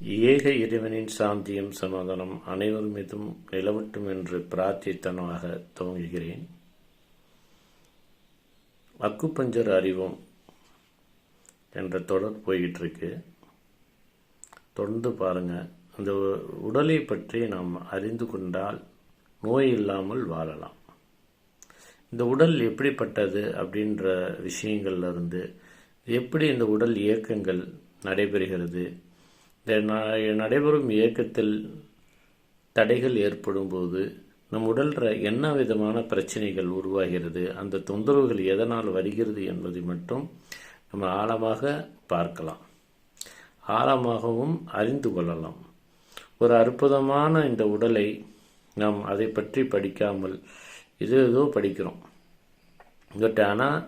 ஏக இறைவனின் சாந்தியும் சமாதானம் அனைவர் மீதும் நிலவட்டும் என்று பிரார்த்தித்தனமாக துவங்குகிறேன். அக்குப்பஞ்சர் அறிவோம் என்ற தொடர் போய்கிட்டிருக்கு தொடர்ந்து பாருங்கள் அந்த உடலை பற்றி நாம் அறிந்து கொண்டால் நோய் இல்லாமல் வாழலாம். இந்த உடல் எப்படிப்பட்டது அப்படின்ற விஷயங்கள்லேருந்து எப்படி இந்த உடல் இயக்கங்கள் நடைபெறுகிறது நடைபெறும் இயக்கத்தில் தடைகள் ஏற்படும் போது நம் உடல்ற என்ன விதமான பிரச்சனைகள் உருவாகிறது அந்த தொந்தரவுகள் எதனால் வருகிறது என்பதை மட்டும் நம்ம ஆழமாக பார்க்கலாம். ஆழமாகவும் அறிந்து கொள்ளலாம். ஒரு அற்புதமான இந்த உடலை நாம் அதை பற்றி படிக்காமல் இது ஏதோ படிக்கிறோம். பட் ஆனால்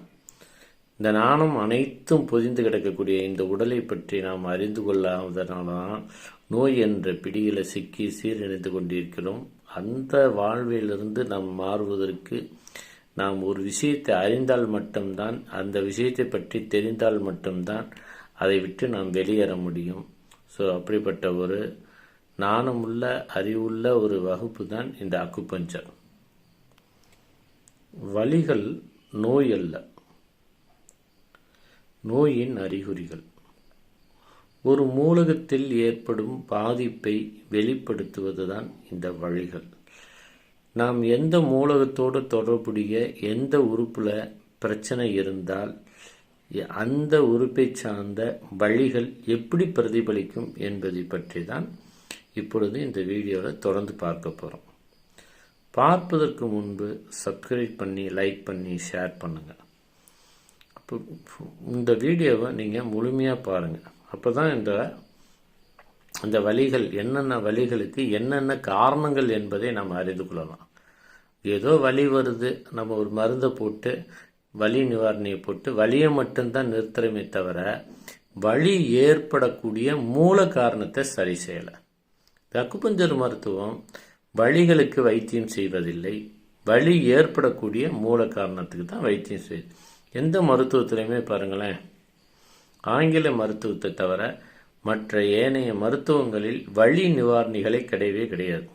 இந்த நாணம் அனைத்தும் பொதிந்து கிடக்கக்கூடிய இந்த உடலை பற்றி நாம் அறிந்து கொள்ளாதனால தான் நோய் என்ற பிடியில சிக்கி சீரழிந்து கொண்டிருக்கிறோம். அந்த வாழ்விலிருந்து நாம் மாறுவதற்கு நாம் ஒரு விஷயத்தை அறிந்தால் மட்டும்தான் அந்த விஷயத்தை பற்றி தெரிந்தால் மட்டும்தான் அதை விட்டு நாம் வெளியேற முடியும். ஸோ அப்படிப்பட்ட ஒரு நாணமுள்ள அறிவுள்ள ஒரு வகுப்பு தான் இந்த அக்குபஞ்சர். வழிகள் நோய் அல்ல. நோயின் அறிகுறிகள். ஒரு மூலகத்தில் ஏற்படும் பாதிப்பை வெளிப்படுத்துவதுதான் இந்த வழிகள். நாம் எந்த மூலகத்தோடு தொடர்புடைய எந்த உறுப்பில் பிரச்சனை இருந்தால் அந்த உறுப்பை சார்ந்த வழிகள் எப்படி பிரதிபலிக்கும் என்பதை பற்றி தான் இப்பொழுது இந்த வீடியோவில் தொடர்ந்து பார்க்க போகிறோம் பார்ப்பதற்கு முன்பு சப்ஸ்கிரைப் பண்ணி லைக் பண்ணி ஷேர் பண்ணுங்கள் இந்த வீடியோவை நீங்கள் முழுமையாக பாருங்கள் அப்போ தான் இந்த அந்த வழிகள் என்னென்ன வழிகளுக்கு என்னென்ன காரணங்கள் என்பதை நாம் அறிந்து கொள்ளலாம். ஏதோ வலி வருது நம்ம ஒரு மருந்தை போட்டு வலி நிவாரணியை போட்டு வலியை மட்டும்தான் நிறுத்துறமே தவிர வலி ஏற்படக்கூடிய மூல காரணத்தை சரி செய்யலை. அக்குபஞ்சர் மருத்துவம் வழிகளுக்கு வைத்தியம் செய்வதில்லை. வலி ஏற்படக்கூடிய மூல காரணத்துக்கு தான் வைத்தியம் செய்யுது எந்த மருத்துவத்திலையுமே பாருங்களேன். ஆங்கில மருத்துவத்தை தவிர மற்ற ஏனைய மருத்துவங்களில் வழி நிவாரணிகளே கிடையவே கிடையாது.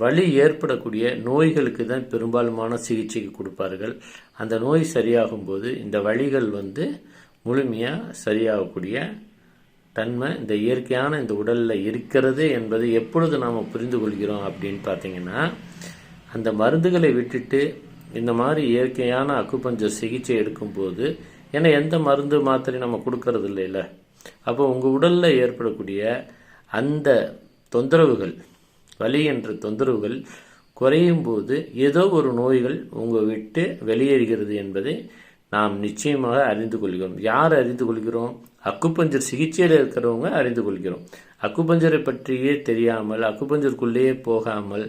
வலி ஏற்படக்கூடிய நோய்களுக்கு தான் பெரும்பாலுமான சிகிச்சைக்கு கொடுப்பார்கள். அந்த நோய் சரியாகும் போது இந்த வழிகள் வந்து முழுமையாக சரியாகக்கூடிய தன்மை இந்த இயற்கையான இந்த உடலில் இருக்கிறது என்பதை எப்பொழுது நாம் புரிந்து கொள்கிறோம் அப்படின்னு பார்த்தீங்கன்னா அந்த மருந்துகளை விட்டுட்டு இந்த மாதிரி இயற்கையான அக்குபஞ்சர் சிகிச்சை எடுக்கும்போது ஏன்னா எந்த மருந்து மாத்திரை நம்ம கொடுக்கறது இல்லைல்ல அப்போ உங்கள் உடலில் ஏற்படக்கூடிய அந்த தொந்தரவுகள் வலி என்ற தொந்தரவுகள் குறையும் போது ஏதோ ஒரு நோய்கள் உங்கள் விட்டு வெளியேறுகிறது என்பதை நாம் நிச்சயமாக அறிந்து கொள்கிறோம். யார் அறிந்து கொள்கிறோம்? அக்குபஞ்சர் சிகிச்சையில் இருக்கிறவங்க அறிந்து கொள்கிறோம். அக்குபஞ்சரை பற்றியே தெரியாமல் அக்குபஞ்சருக்குள்ளேயே போகாமல்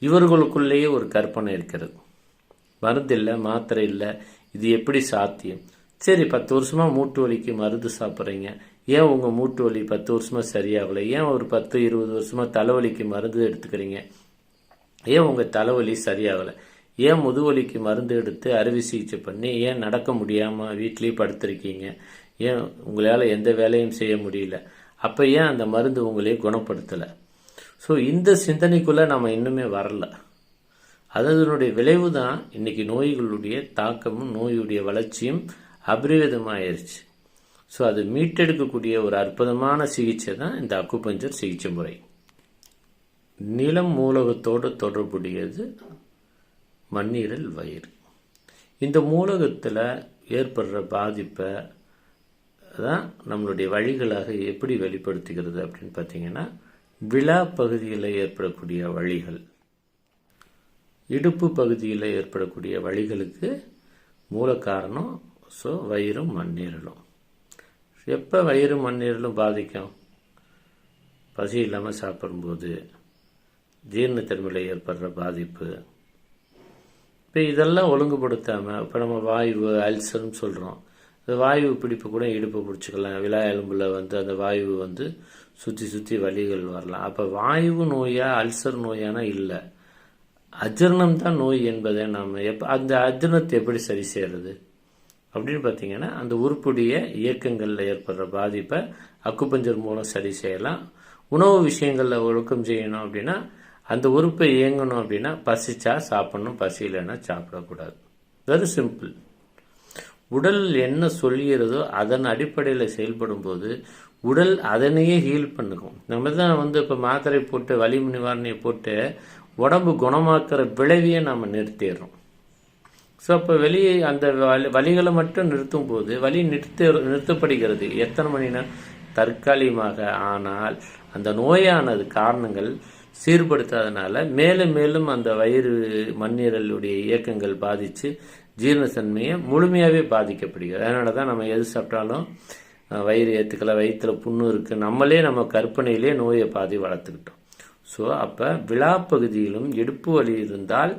இவர்களுக்குள்ளேயே ஒரு கற்பனை இருக்கிறது. மருந்து இல்லை மாத்திரை இல்லை இது எப்படி சாத்தியம்? சரி பத்து வருஷமாக மூட்டு வலிக்கு மருந்து சாப்பிட்றீங்க. ஏன் உங்கள் மூட்டு வலி பத்து வருஷமாக சரியாகலை? ஏன் ஒரு பத்து இருபது வருஷமாக தலைவலிக்கு மருந்து எடுத்துக்கிறீங்க? ஏன் உங்கள் தலைவலி சரியாகலை? ஏன் முதுவலிக்கு மருந்து எடுத்து அறுவை சிகிச்சை பண்ணி ஏன் நடக்க முடியாமல் வீட்லேயே படுத்திருக்கீங்க? ஏன் உங்களால் எந்த வேலையும் செய்ய முடியல? அப்போ ஏன் அந்த மருந்து உங்களையே குணப்படுத்தலை? ஸோ இந்த சிந்தனைக்குள்ளே நம்ம இன்னுமே வரல. அதனுடைய விளைவு தான் இன்னைக்கு நோய்களுடைய தாக்கமும் நோயுடைய வளர்ச்சியும் அபரிவிதமாயிருச்சு ஸோ அது மீட்டெடுக்கக்கூடிய ஒரு அற்புதமான சிகிச்சை தான் இந்த அக்குபஞ்சர் சிகிச்சை முறை. நிலம் மூலகத்தோடு தொடர்புடையது மண்ணீரல் வயிறு. இந்த மூலகத்தில் ஏற்படுற பாதிப்பை தான் நம்மளுடைய வழிகளாக எப்படி வெளிப்படுத்துகிறது அப்படின்னு பார்த்தீங்கன்னா விழா பகுதியில் ஏற்படக்கூடிய வழிகள். இடுப்பு பகுதியில் ஏற்படக்கூடிய வழிகளுக்கு மூல காரணம் ஸோ வயிறும் மண்ணீரலும். எப்போ வயிறு மண்ணீரலும் பாதிக்கும்? பசி இல்லாமல் சாப்பிடும்போது ஜீரணத்தன்மையில் ஏற்படுற பாதிப்பு. இப்போ இதெல்லாம் ஒழுங்குபடுத்தாமல் இப்போ நம்ம வாயு அல்சர்னு சொல்கிறோம் இந்த வாயு பிடிப்பு கூட இடுப்பு பிடிச்சிக்கலாம். விழா எலும்பில் வந்து அந்த வாயு வந்து சுற்றி சுற்றி வலிகள் வரலாம். அப்போ வாயு நோயாக அல்சர் நோயானா இல்லை. அஜீர்ணம் தான் நோய் என்பதை நாம் எப்போ அந்த அஜீர்ணத்தை எப்படி சரி செய்கிறது அப்படின்னு பார்த்தீங்கன்னா அந்த உருப்புடைய இயக்கங்களில் ஏற்படுற பாதிப்பை அக்குப்பஞ்சர் மூலம் சரி செய்யலாம். உணவு விஷயங்களில் ஒழுக்கம் செய்யணும் அப்படின்னா அந்த உறுப்பை இயங்கணும் அப்படின்னா பசிச்சா சாப்பிடணும் பசி இல்லைன்னா சாப்பிடக்கூடாது. வெரி சிம்பிள் உடல் என்ன சொல்கிறதோ அதன் அடிப்படையில் செயல்படும் போது உடல் அதனையே ஹீல் பண்ணுக்கும் நம்ம தான் வந்து இப்போ மாத்திரை போட்டு வலி நிவாரணியை போட்டு உடம்பு குணமாக்குற விளைவையே நம்ம நிறுத்திடுறோம். ஸோ அப்போ வெளியே அந்த வலி வலிகளை மட்டும் நிறுத்தும் போது வலி நிறுத்த நிறுத்தப்படுகிறது. எத்தனை மணி நேரம்? தற்காலிகமாக ஆனால் அந்த நோயானது காரணங்கள் சீர்படுத்தாதனால மேலும் மேலும் அந்த வயிறு மண்ணீரலுடைய இயக்கங்கள் பாதித்து ஜீரணத்தன்மையை முழுமையாகவே பாதிக்கப்படுகிறது. அதனால தான் நம்ம எது சாப்பிட்டாலும் வயிறு ஏற்றுக்கலை வயிற்றில் புண்ணு இருக்குது நம்மளே நம்ம கற்பனையிலே நோயை பாதி வளர்த்துக்கிட்டோம். ஸோ அப்போ விழாப்பகுதியிலும் இடுப்பு வலி இருந்தால்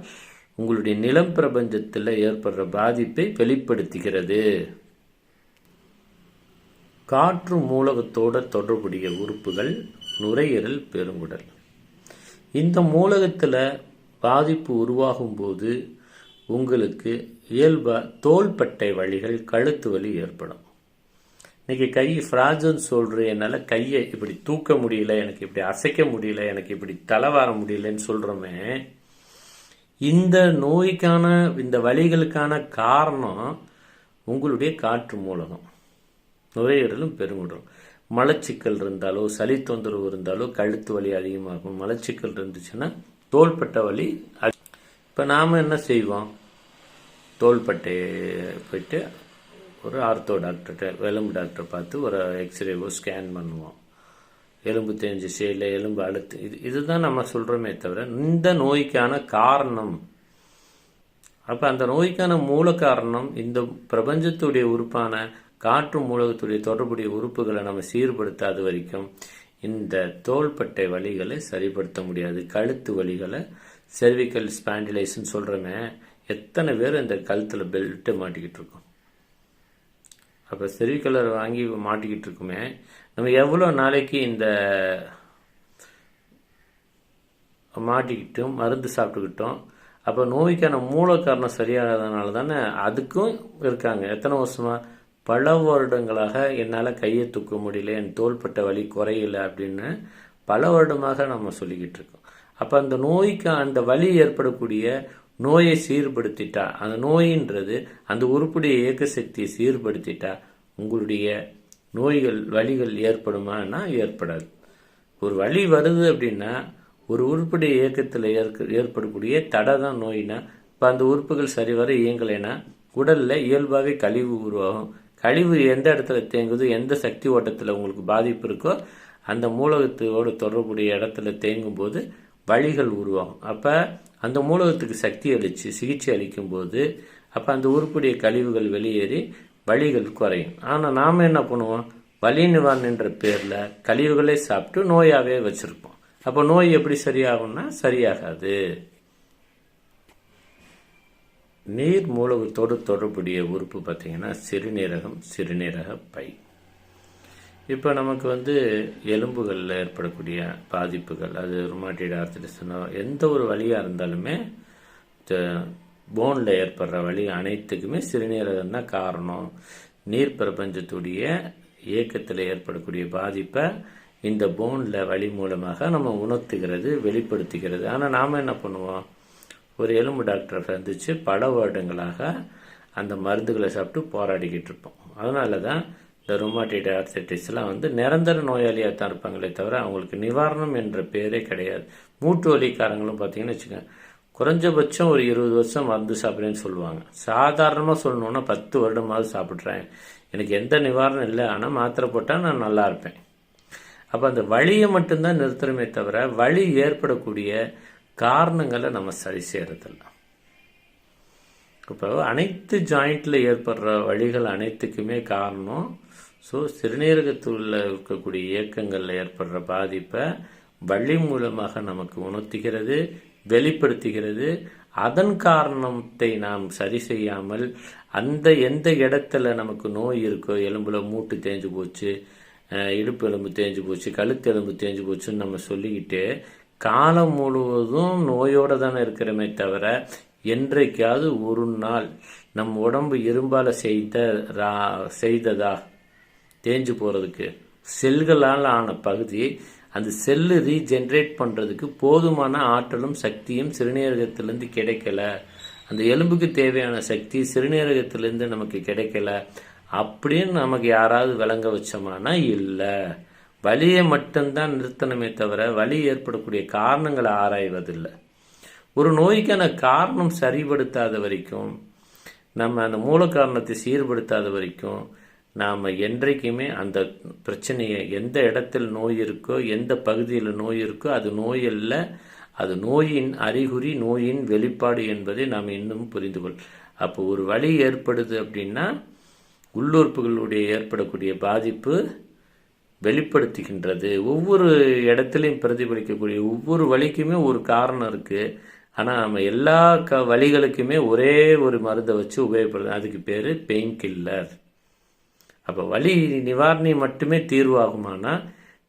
உங்களுடைய நிலம் பிரபஞ்சத்தில் ஏற்படுற பாதிப்பை வெளிப்படுத்துகிறது. காற்று மூலகத்தோட தொடர்புடைய உறுப்புகள் நுரையீரல் பெருங்குடல். இந்த மூலகத்தில் பாதிப்பு உருவாகும் போது உங்களுக்கு இயல்ப தோள்பட்டை வழிகள் கழுத்து வலி ஏற்படும். இன்னைக்கு கை ஃப்ராஜன் சொல்கிற என்னால் கையை இப்படி தூக்க முடியல எனக்கு இப்படி அசைக்க முடியல எனக்கு இப்படி தலை வார முடியலன்னு சொல்கிறோமே இந்த நோய்க்கான இந்த வலிகளுக்கான காரணம் உங்களுடைய காற்று மூலகம். நுரையீரலும் பெருங்குடலும் மலச்சிக்கல் இருந்தாலோ சளி தொந்தரவு இருந்தாலோ கழுத்து வலி அதிகமாகும். மலச்சிக்கல் இருந்துச்சுன்னா தோள்பட்டை வலி இப்போ நாம் என்ன செய்வோம்? தோள்பட்டை போயிட்டு ஒரு ஆர்த்தோ டாக்டர்கிட்ட எலும்பு டாக்டரை பார்த்து ஒரு எக்ஸ்ரேவோ ஸ்கேன் பண்ணுவோம். எலும்பு தேஞ்சிச்சு இல்லை எலும்பு அழுத்து இது இதுதான் நம்ம சொல்கிறோமே தவிர இந்த நோய்க்கான காரணம். அப்போ அந்த நோய்க்கான மூல காரணம் இந்த பிரபஞ்சத்துடைய உறுப்பான காற்று மூலகத்துடைய தொடர்புடைய உறுப்புகளை நம்ம சீர்படுத்தாத வரைக்கும் இந்த தோள்பட்டை வலிகளை சரிப்படுத்த முடியாது. கழுத்து வலிகளை செர்விக்கல் ஸ்பாண்டிலைஸ்ன்னு சொல்கிறோமே எத்தனை பேர் இந்த கழுத்தில் பெல்ட்டு மாட்டிக்கிட்டு இருக்கோம். அப்போ செர்விக்கலர் வாங்கி மாட்டிக்கிட்டு இருக்குமே. நம்ம எவ்வளோ நாளைக்கு இந்த மாட்டிக்கிட்டும் மருந்து சாப்பிட்டுக்கிட்டோம் அப்போ நோய்க்கான மூல காரணம் சரியாகாதனால தானே அதுக்கும் இருக்காங்க. எத்தனை வருஷமாக பல வருடங்களாக என்னால் கையை தூக்க முடியல என் தோள்பட்ட வலி குறையல அப்படின்னு பல வருடமாக நம்ம சொல்லிக்கிட்டு இருக்கோம். அப்போ அந்த நோய்க்கு அந்த வலி ஏற்படக்கூடிய நோயை சீர்படுத்திட்டா அந்த நோயின்றது அந்த உறுப்புடைய இயக்க சக்தியை சீர்படுத்திட்டா உங்களுடைய நோய்கள் வலிகள் ஏற்படுமானா ஏற்படாது. ஒரு வழி வருது அப்படின்னா ஒரு உறுப்புடைய இயக்கத்தில் ஏற்க ஏற்படக்கூடிய தடை தான் நோயினா இப்போ அந்த உறுப்புகள் சரிவர இயங்கலைன்னா உடலில் இயல்பாகவே கழிவு உருவாகும். கழிவு எந்த இடத்துல தேங்குதோ எந்த சக்தி ஓட்டத்தில் உங்களுக்கு பாதிப்பு இருக்கோ அந்த மூலகத்தோடு தொடர்புடைய இடத்துல தேங்கும் போது வழிகள் உருவாகும். அப்போ அந்த மூலகத்துக்கு சக்தி அளித்து சிகிச்சை அளிக்கும்போது அப்போ அந்த உருப்படிய கழிவுகள் வெளியேறி வலிகள் குறையும். ஆனால் நாம் என்ன பண்ணுவோம்? வலி நிவாரணன்ற பேரில் கழிவுகளை சாப்பிட்டு நோயாகவே வச்சுருப்போம். அப்போ நோய் எப்படி சரியாகும்னா சரியாகாது. நீர் மூலகத்தோடு தொடர்புடைய உறுப்பு பார்த்தீங்கன்னா சிறுநீரகம் சிறுநீரக பை. இப்போ நமக்கு வந்து எலும்புகளில் ஏற்படக்கூடிய பாதிப்புகள் அது ருமாட்டிட் ஆர்த்திடிஸ்னோ எந்த ஒரு வழியாக இருந்தாலுமே போனில் ஏற்படுற வழி அனைத்துக்குமே சிறுநீரகம் தான் காரணம். நீர் பிரபஞ்சத்துடைய இயக்கத்தில் ஏற்படக்கூடிய பாதிப்பை இந்த போனில் வழி மூலமாக நம்ம உணர்த்துகிறது வெளிப்படுத்துகிறது. ஆனால் நாம் என்ன பண்ணுவோம்? ஒரு எலும்பு டாக்டரை சந்திச்சு பல வருடங்களாக அந்த மருந்துகளை சாப்பிட்டு போராடிக்கிட்டு இருப்போம். அதனால தான் இந்த ருமாட்டிட் ஆர்த்திட்டிஸ்லாம் வந்து நிரந்தர நோயாளியாக தான் இருப்பாங்களே தவிர அவங்களுக்கு நிவாரணம் என்ற பேரே கிடையாது. மூட்டு வலிக்காரங்களும் பார்த்தீங்கன்னு வச்சுக்கோங்க. குறைஞ்சபட்சம் ஒரு இருபது வருஷம் மருந்து சாப்பிட்றேன்னு சொல்லுவாங்க. சாதாரணமாக சொல்லணுன்னா பத்து வருடமாவது சாப்பிட்றேன். எனக்கு எந்த நிவாரணம் இல்லை. ஆனால் மாத்திரை போட்டால் நான் நல்லா இருப்பேன். அப்போ அந்த வழியை மட்டும்தான் நிறுத்துறமே தவிர வழி ஏற்படக்கூடிய காரணங்களை நம்ம சரி செய்கிறதில்லை இப்போ அனைத்து ஜாயிண்ட்டில் ஏற்படுற வழிகள் அனைத்துக்குமே காரணம் ஸோ சிறுநீரகத்தில் இருக்கக்கூடிய இயக்கங்களில் ஏற்படுற பாதிப்பை வழி மூலமாக நமக்கு உணர்த்துகிறது வெளிப்படுத்துகிறது. அதன் காரணத்தை நாம் சரி செய்யாமல் அந்த எந்த இடத்துல நமக்கு நோய் இருக்கோ எலும்புல மூட்டு தேஞ்சு போச்சு இடுப்பு எலும்பு தேஞ்சு போச்சு கழுத்து எலும்பு தேஞ்சு போச்சுன்னு நம்ம சொல்லிக்கிட்டு காலம் முழுவதும் நோயோடு தானே இருக்கிறோமே தவிர என்றைக்காவது ஒரு நாள் நம் உடம்பு இரும்பால செய்த ரா- செய்ததா? தேஞ்சு போகிறதுக்கு செல்களால் ஆன பகுதி அந்த செல்லு ரீஜென்ரேட் பண்ணுறதுக்கு போதுமான ஆற்றலும் சக்தியும் சிறுநீரகத்திலேருந்து கிடைக்கல. அந்த எலும்புக்கு தேவையான சக்தி சிறுநீரகத்திலேருந்து நமக்கு கிடைக்கல. அப்படின்னு நமக்கு யாராவது விளங்க வச்சோமானா இல்லை. வலியை மட்டும்தான் நிறுத்தணுமே தவிர வலி ஏற்படக்கூடிய காரணங்களை ஆராய்வதில்லை. ஒரு நோய்க்கான காரணம் சரிபடுத்தாத வரைக்கும் நம்ம அந்த மூல காரணத்தை சீர்படுத்தாத வரைக்கும் நாம் என்றைக்குமே அந்த பிரச்சனையை எந்த இடத்தில் நோய் இருக்கோ எந்த பகுதியில் நோய் இருக்கோ அது நோய் அல்ல. அது நோயின் அறிகுறி நோயின் வெளிப்பாடு என்பதை நாம் இன்னும் புரிந்து கொள். அப்போ ஒரு வழி ஏற்படுது அப்படின்னா உள்ளுறுப்புகளுடைய ஏற்படக்கூடிய பாதிப்பு வெளிப்படுத்துகின்றது. ஒவ்வொரு இடத்துலையும் பிரதிபலிக்கக்கூடிய ஒவ்வொரு வழிக்குமே ஒரு காரணம் இருக்குது ஆனால் நம்ம எல்லா க வழிகளுக்குமே ஒரே ஒரு மருந்தை வச்சு உபயோகப்படுது அதுக்கு பேர் பெயின் கில்லர் அப்போ வலி நிவாரணி மட்டுமே தீர்வாகுமானா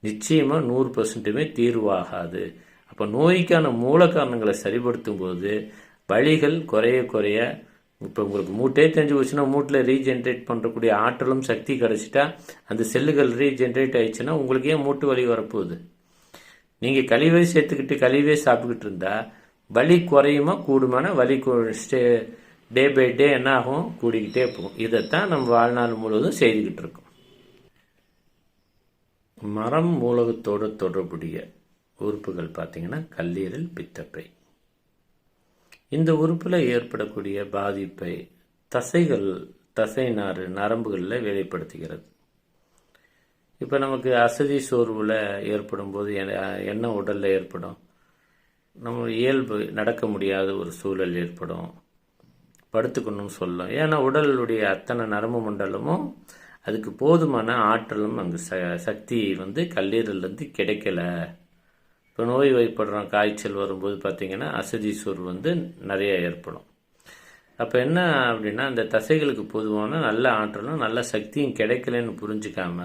நிச்சயமாக நூறு பர்சன்ட்டுமே தீர்வாகாது. அப்போ நோய்க்கான மூல காரணங்களை சரிப்படுத்தும் போது வழிகள் குறைய குறைய இப்போ உங்களுக்கு மூட்டே தெரிஞ்சு போச்சுன்னா மூட்டில் ரீஜென்ரேட் பண்ணுறக்கூடிய ஆற்றலும் சக்தி கிடச்சிட்டா அந்த செல்லுகள் ரீஜென்ரேட் ஆயிடுச்சுன்னா உங்களுக்கு ஏன் மூட்டு வலி வரப்போகுது. நீங்கள் கழிவை சேர்த்துக்கிட்டு கழிவே சாப்பிட்டுக்கிட்டு இருந்தால் வலி குறையுமா கூடுமான வலி ஸ்டே டே பை டே என்ன ஆகும்? கூடிக்கிட்டே போகும். இதைத்தான் நம்ம வாழ்நாள் முழுவதும் செய்துக்கிட்டு இருக்கோம். மரம் மூலகத்தோடு தொடர்புடைய உறுப்புகள் பார்த்தீங்கன்னா கல்லீரல் பித்தப்பை. இந்த உறுப்பில் ஏற்படக்கூடிய பாதிப்பை தசைகள் தசை நாறு நரம்புகளில் வெளிப்படுத்துகிறது. இப்போ நமக்கு அசதி சோர்வில் ஏற்படும் போது என்ன உடலில் ஏற்படும்? நம்ம இயல்பு நடக்க முடியாத ஒரு சூழல் ஏற்படும். படுத்துக்கணும்னு சொல்லும். ஏன்னா உடலுடைய அத்தனை நரம்பு மண்டலமும் அதுக்கு போதுமான ஆற்றலும் அங்கே ச சக்தி வந்து கல்லீரல்லேருந்து கிடைக்கல. இப்போ நோய் வைப்படுறோம் காய்ச்சல் வரும்போது பார்த்திங்கன்னா அசதி சோர் வந்து நிறைய ஏற்படும். அப்போ என்ன அப்படின்னா அந்த தசைகளுக்கு பொதுவான நல்ல ஆற்றலும் நல்ல சக்தியும் கிடைக்கலன்னு புரிஞ்சுக்காம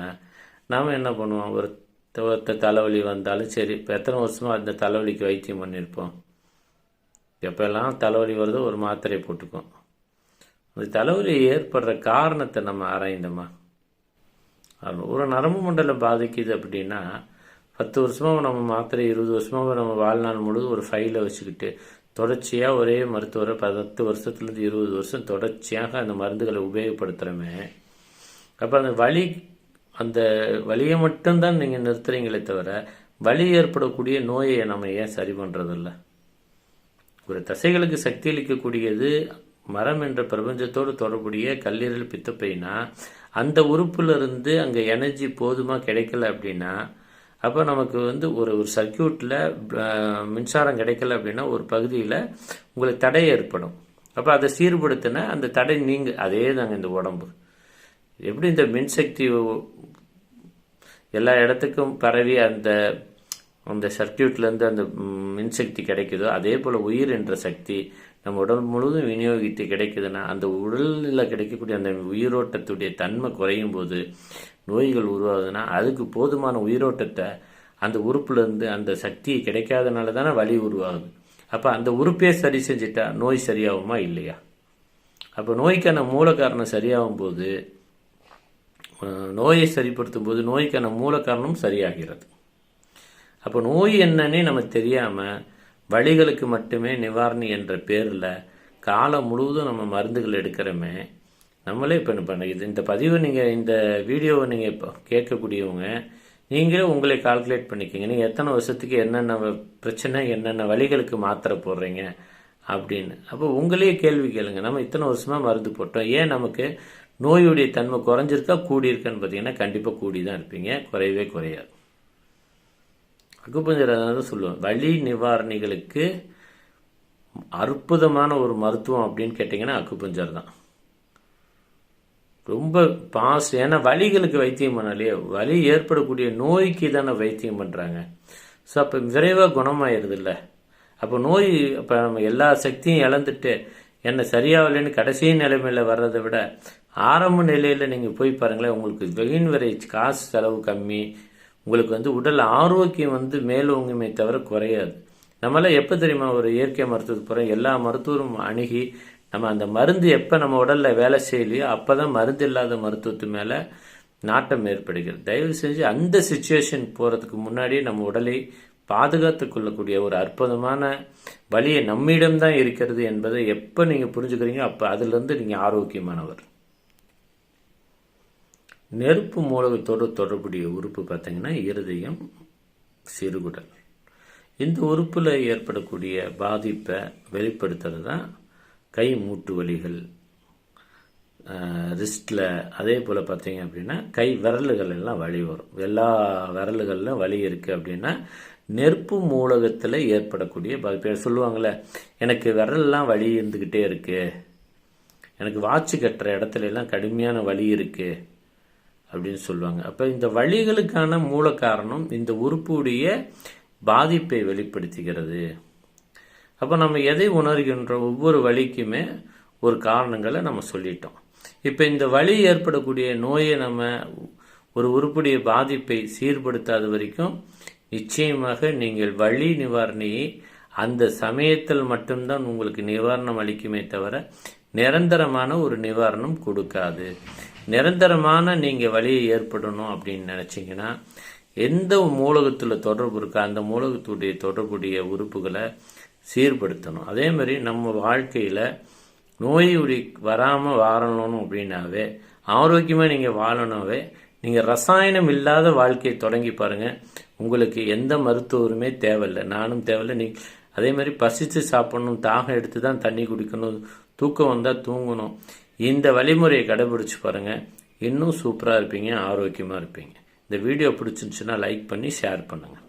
நாம் என்ன பண்ணுவோம்? ஒரு த- தலைவலி வந்தாலும் சரி இப்போ எத்தனை வருஷமாக அந்த தலைவலிக்கு வைத்தியம் பண்ணியிருப்போம் எப்போல்லாம் தலைவலி வருதோ ஒரு மாத்திரை போட்டுக்கும். அந்த தலைவலி ஏற்படுற காரணத்தை நம்ம ஆராய்ந்தோமா அது ஒரு நரம்பு மண்டலம் பாதிக்குது அப்படின்னா பத்து வருஷமாக நம்ம மாத்திரை இருபது வருஷமாக நம்ம வாழ்நாள் முழுது ஒரு ஃபைலை வச்சுக்கிட்டு தொடர்ச்சியாக ஒரே மருத்துவரை பத்து வருஷத்துலேருந்து இருபது வருஷம் தொடர்ச்சியாக அந்த மருந்துகளை உபயோகப்படுத்துகிறோமே அப்போ அந்த வலி அந்த வலியை மட்டும்தான் நீங்கள் நிறுத்துறீங்களே தவிர வலி ஏற்படக்கூடிய நோயை நம்ம ஏன் சரி பண்ணுறதில்ல ஒரு தசைகளுக்கு சக்தி அளிக்கக்கூடியது மரம் என்ற பிரபஞ்சத்தோடு தொடர்புடைய கல்லீரல் பித்தப்பைனா அந்த உறுப்புல இருந்து அங்கே எனர்ஜி போதுமாக கிடைக்கல அப்படின்னா அப்போ நமக்கு வந்து ஒரு ஒரு சர்க்கியூட்டில் மின்சாரம் கிடைக்கல அப்படின்னா ஒரு பகுதியில் உங்களுக்கு தடை ஏற்படும். அப்போ அதை சீர்படுத்தினா அந்த தடை நீங்கள் அதே தாங்க இந்த உடம்பு. எப்படி இந்த மின்சக்தி எல்லா இடத்துக்கும் பரவி அந்த அந்த சர்க்கியூட்லேருந்து அந்த மின்சக்தி கிடைக்குதோ அதே போல் உயிர் என்ற சக்தி நம்ம உடல் முழுவதும் விநியோகித்து கிடைக்குதுன்னா அந்த உடலில் கிடைக்கக்கூடிய அந்த உயிரோட்டத்துடைய தன்மை குறையும் போது நோய்கள் உருவாகுதுன்னா அதுக்கு போதுமான உயிரோட்டத்தை அந்த உறுப்புலேருந்து அந்த சக்தி கிடைக்காதனால தானே வலி உருவாகுது. அப்போ அந்த உறுப்பே சரி செஞ்சிட்டா நோய் சரியாகுமா இல்லையா? அப்போ நோய்க்கான மூல காரணம் சரியாகும் போது நோயை சரிப்படுத்தும் போது நோய்க்கான மூல காரணம் சரியாகிறது. அப்போ நோய் என்னன்னே நமக்கு தெரியாமல் வழிகளுக்கு மட்டுமே நிவாரணி என்ற பேரில் காலம் முழுவதும் நம்ம மருந்துகள் எடுக்கிறோமே நம்மளே இப்போ என்ன பண்ண இந்த பதிவை நீங்கள் இந்த வீடியோவை நீங்கள் இப்போ கேட்கக்கூடியவங்க நீங்களே உங்களை கால்குலேட் பண்ணிக்கோங்க. நீங்கள் எத்தனை வருஷத்துக்கு என்னென்ன பிரச்சனை என்னென்ன வழிகளுக்கு மாத்திரை போடுறீங்க அப்படின்னு. அப்போ உங்களையே கேள்வி கேளுங்க. நம்ம இத்தனை வருஷமாக மருந்து போட்டோம். ஏன் நமக்கு நோயுடைய தன்மை குறைஞ்சிருக்கா கூடியிருக்கான்னு பார்த்தீங்கன்னா கண்டிப்பாக கூடி தான் இருப்பீங்க. குறையவே குறையாது. அக்குப்பஞ்சர் தான் சொல்லுவேன் வலி நிவாரணிகளுக்கு அற்புதமான ஒரு மருத்துவம் அப்படின்னு கேட்டிங்கன்னா அக்குப்பஞ்சர் தான் ரொம்ப பாஸ் ஏன்னா வலிகளுக்கு வைத்தியம் பண்ணலையே வலி ஏற்படக்கூடிய நோய்க்கு தானே வைத்தியம் பண்ணுறாங்க ஸோ அப்போ விரைவாக குணமாயிருது இல்லை அப்போ நோய் இப்போ நம்ம எல்லா சக்தியும் இழந்துட்டு என்ன சரியாகலைன்னு கடைசி நிலைமையில் வர்றதை விட ஆரம்ப நிலையில் நீங்கள் போய் பாருங்களேன் உங்களுக்கு வெயின் வரை காசு செலவு கம்மி உங்களுக்கு வந்து உடல் ஆரோக்கியம் வந்து மேலோங்குமே தவிர குறையாது. நம்மளாம் எப்போ தெரியுமா ஒரு இயற்கை மருத்துவத்துக்கு போகிறோம் எல்லா மருத்துவரும் அணுகி நம்ம அந்த மருந்து எப்போ நம்ம உடலில் வேலை செய்யலையோ அப்போ தான் மருந்து இல்லாத மருத்துவத்து மேலே நாட்டம் ஏற்படுகிறது. தயவு செஞ்சு அந்த சுச்சுவேஷன் போகிறதுக்கு முன்னாடி நம்ம உடலை பாதுகாத்து கொள்ளக்கூடிய ஒரு அற்புதமான வழியை நம்மிடம் தான் இருக்கிறது என்பதை எப்போ நீங்கள் புரிஞ்சுக்கிறீங்க அப்போ அதுலேருந்து நீங்கள் ஆரோக்கியமானவர். நெருப்பு மூலகத்தோடு தொடர்புடைய உறுப்பு பார்த்தீங்கன்னா இருதயம் சிறுகுடல். இந்த உறுப்பில் ஏற்படக்கூடிய பாதிப்பை வெளிப்படுத்துறது தான் கை மூட்டு வலிகள் ரிஸ்டில் அதே போல் பார்த்தீங்க அப்படின்னா கை விரல்கள் எல்லாம் வலி வரும். எல்லா விரல்களிலும் வலி இருக்குது அப்படின்னா நெருப்பு மூலகத்தில் ஏற்படக்கூடிய பாதிப்பு. சொல்லுவாங்கள்ல எனக்கு விரல்லாம் வலி இருந்துக்கிட்டே இருக்குது எனக்கு வாட்சி கட்டுற இடத்துல எல்லாம் கடுமையான வலி இருக்குது அப்படின்னு சொல்லுவாங்க. அப்போ இந்த வழிகளுக்கான மூல காரணம் இந்த உறுப்புடைய பாதிப்பை வெளிப்படுத்துகிறது. அப்போ நம்ம எதை உணர்கின்ற ஒவ்வொரு வழிக்குமே ஒரு காரணங்களை நம்ம சொல்லிட்டோம். இப்போ இந்த வழி ஏற்படக்கூடிய நோயை நம்ம ஒரு உறுப்புடைய பாதிப்பை சீர்படுத்தாத வரைக்கும் நிச்சயமாக நீங்கள் வழி நிவாரணியை அந்த சமயத்தில் மட்டும்தான் உங்களுக்கு நிவாரணம் அளிக்குமே தவிர நிரந்தரமான ஒரு நிவாரணம் கொடுக்காது. நிரந்தரமான நீங்கள் வழியை ஏற்படணும் அப்படின்னு நினச்சிங்கன்னா எந்த மூலகத்தில் தொடர்பு இருக்கோ அந்த மூலகத்துடைய தொடர்புடைய உறுப்புகளை சீர்படுத்தணும். அதே மாதிரி நம்ம வாழ்க்கையில் நோயுடி வராமல் வாழணும் அப்படின்னாவே ஆரோக்கியமாக நீங்கள் வாழணும்வே நீங்கள் ரசாயனம் இல்லாத வாழ்க்கையை தொடங்கி பாருங்கள் உங்களுக்கு எந்த மருத்துவருமே தேவையில்லை. நானும் தேவையில்லை. நீ அதே மாதிரி பசித்து சாப்பிடணும் தாகம் எடுத்து தான் தண்ணி குடிக்கணும் தூக்கம் வந்தால் தூங்கணும். இந்த வழிமுறையை கடைபிடிச்சு பாருங்கள் இன்னும் சூப்பராக இருப்பீங்க ஆரோக்கியமாக இருப்பீங்க. இந்த வீடியோ பிடிச்சிருந்துச்சுன்னா லைக் பண்ணி ஷேர் பண்ணுங்கள்